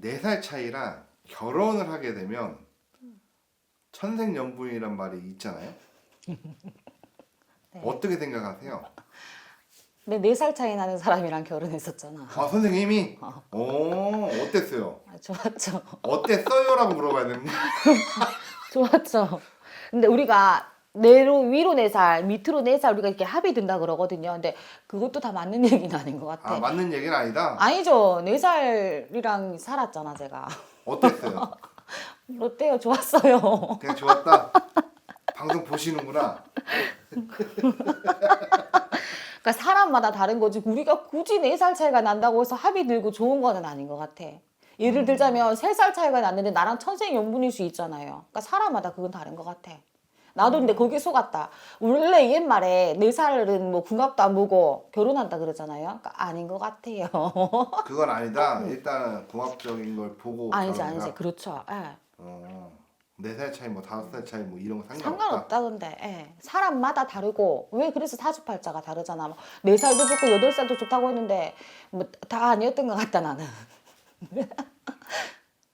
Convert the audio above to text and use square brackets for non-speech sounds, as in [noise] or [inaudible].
네 살 차이라 결혼을 하게 되면 천생연분이란 말이 있잖아요. 네. 어떻게 생각하세요? 근데 네살 차이 나는 사람이랑 결혼했었잖아. 아 선생님이 오 어땠어요? 아, 좋았죠. 어땠어요라고 물어봐야 됩니다. [laughs] 좋았죠. 근데 우리가 내로 위로 네 살, 밑으로 네 살 우리가 이렇게 합이 든다 그러거든요. 근데 그것도 다 맞는 [laughs] 얘기는 아닌 것 같아. 아 맞는 얘기는 아니다. 아니죠. 네 살이랑 살았잖아, 제가. 어땠어요? [laughs] 어때요? 좋았어요. 그냥 좋았다. 방송 보시는구나. 그러니까 사람마다 다른 거지. 우리가 굳이 네 살 차이가 난다고 해서 합이 들고 좋은 거는 아닌 것 같아. 예를 들자면 세 살 차이가 났는데 나랑 천생 연분일 수 있잖아요. 그러니까 사람마다 그건 다른 것 같아. 나도 근데 거기에 속았다. 원래 옛말에 네 살은 뭐 궁합도 안 보고 결혼한다 그러잖아요. 그러니까 아닌 것 같아요. [laughs] 그건 아니다. 일단 궁합적인 걸 보고 아니지 결혼해라. 아니지 그렇죠. 예. 어, 네살 차이 뭐 다섯 살 차이 뭐 이런 거 상관없다. 상관없다 근데 예. 사람마다 다르고 왜 그래서 사주팔자가 다르잖아. 뭐네 살도 좋고 여덟 살도 좋다고 했는데 뭐 다 아니었던 것 같다 나는. [laughs]